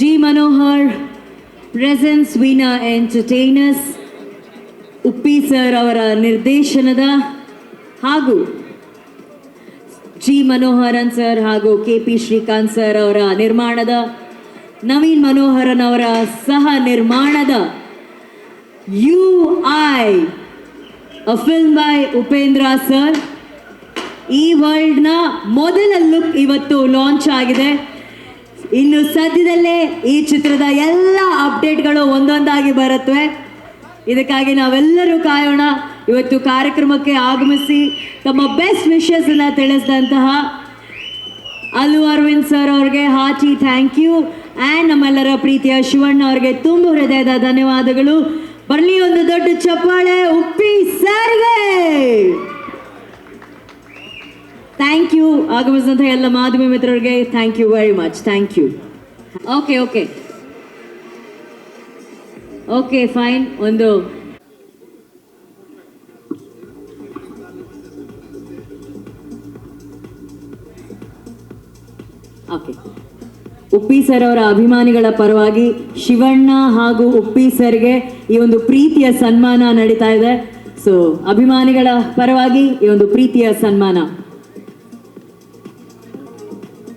G Manohar presence Veena entertainers Uppi sir ಅವರ ನಿರ್ದೇಶನದ ಹಾಗೂ ಜಿ ಮನೋಹರನ್ ಸರ್ ಹಾಗೂ ಕೆ ಪಿ ಶ್ರೀಕಾಂತ್ ಸರ್ ಅವರ ನಿರ್ಮಾಣದ ನವೀನ್ ಮನೋಹರನ್ ಅವರ ಸಹ ನಿರ್ಮಾಣದ U I a film by Upendra sir ಈ ವರ್ಲ್ಡ್ನ ಮೊದಲ ಲುಕ್ ಇವತ್ತು ಲಾಂಚ್ ಆಗಿದೆ. ಇನ್ನು ಸದ್ಯದಲ್ಲೇ ಈ ಚಿತ್ರದ ಎಲ್ಲ ಅಪ್ಡೇಟ್ಗಳು ಒಂದೊಂದಾಗಿ ಬರುತ್ತವೆ. ಇದಕ್ಕಾಗಿ ನಾವೆಲ್ಲರೂ ಕಾಯೋಣ. ಇವತ್ತು ಕಾರ್ಯಕ್ರಮಕ್ಕೆ ಆಗಮಿಸಿ ತಮ್ಮ ಬೆಸ್ಟ್ ವಿಶಸ್ ಅನ್ನ ತಿಳಿಸಿದಂತಹ ಅಲ್ಲು ಅರವಿಂದ್ ಸರ್ ಅವ್ರಿಗೆ ಹಾಚಿ ಥ್ಯಾಂಕ್ ಯು. ಆ್ಯಂಡ್ ನಮ್ಮೆಲ್ಲರ ಪ್ರೀತಿಯ ಶಿವಣ್ಣ ಅವ್ರಿಗೆ ತುಂಬ ಹೃದಯದ ಧನ್ಯವಾದಗಳು. ಬರಲಿ ಒಂದು ದೊಡ್ಡ ಚಪ್ಪಾಳೆ ಉಪ್ಪಿ ಸರ್ಗೆ! ಥ್ಯಾಂಕ್ ಯು ಆಗಮಿಸಿದಂಥ ಎಲ್ಲ ಮಾಧ್ಯಮ ಮಿತ್ರರಿಗೆ thank you very much thank you okay okay okay fine ಒಂದು ಓಕೆ ಉಪ್ಪಿ ಸರ್ ಅವರ ಅಭಿಮಾನಿಗಳ ಪರವಾಗಿ ಶಿವಣ್ಣ ಹಾಗೂ ಉಪ್ಪಿ ಸರ್ಗೆ ಈ ಒಂದು ಪ್ರೀತಿಯ ಸನ್ಮಾನ ನಡೀತಾ ಇದೆ ಸೊ ಅಭಿಮಾನಿಗಳ ಪರವಾಗಿ ಈ ಒಂದು ಪ್ರೀತಿಯ ಸನ್ಮಾನ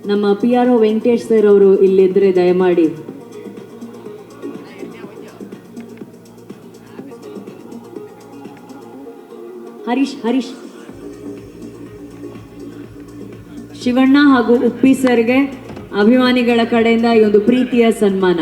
ನಮ್ಮ P R O Venkatesh sir ಅವರು ಇಲ್ಲಿದ್ರೆ ದಯಮಾಡಿ. ಹರೀಶ್ ಹರೀಶ್. ಶಿವಣ್ಣ ಹಾಗೂ ಉಪ್ಪಿ ಸರ್ಗೆ ಅಭಿಮಾನಿಗಳ ಕಡೆಯಿಂದ ಈ ಒಂದು ಪ್ರೀತಿಯ ಸನ್ಮಾನ.